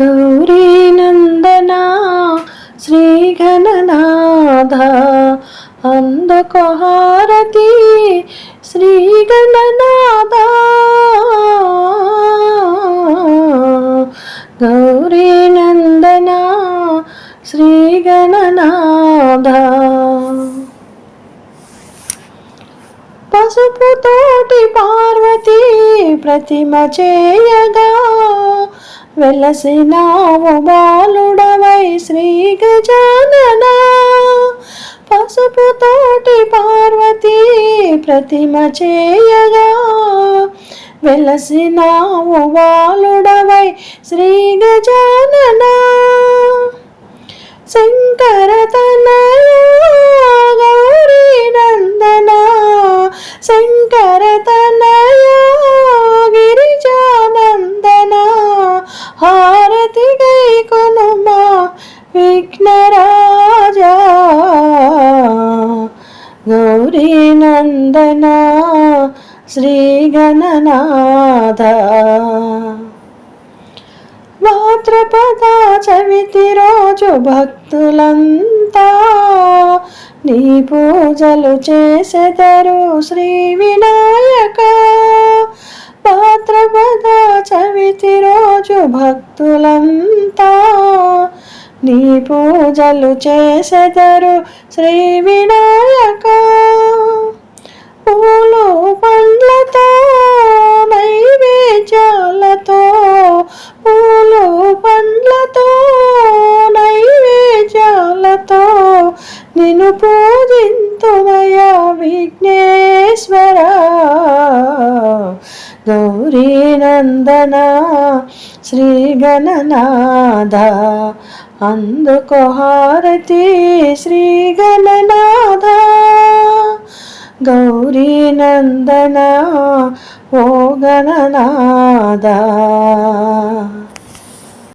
గౌరీ నందన శ్రీ గణనాథ అందుకో హారతి శ్రీ గణనాథ గౌరీ నందన శ్రీ గణనాథ పసుపు తోటి పార్వతీ ప్రతిమ చేయగా వెలసినావు బాలుడవై శ్రీ గజానన. పసుపుతోటి పార్వతీ ప్రతిమ చేయగా. వెలసినావు బాలుడవై శ్రీ గజానన. శంకర తనయ గౌరీ నందన. శంకర తనయ హారతి గై కొనుమా విఘ్నరాజా. గౌరీ నందన శ్రీ గణనాథ. భాద్రపద చవితి రోజు భక్తులంతా నీ పూజలు చేసెదరు శ్రీ వినా రోజు భక్తులంతా నీ పూజలు చేసెదరు శ్రీ వినాయక. పూలు పండ్లతో నైవేద్యాలతో పూలు పండ్లతో నైవేద్యాలతో నిన్ను పూజింతుమయా విఘ్నేశ్వర. గౌరీ నందన శ్రీ గణనాథ అందుకో హారతి శ్రీ గణనాథ గౌరీ నందన ఓ గణనాద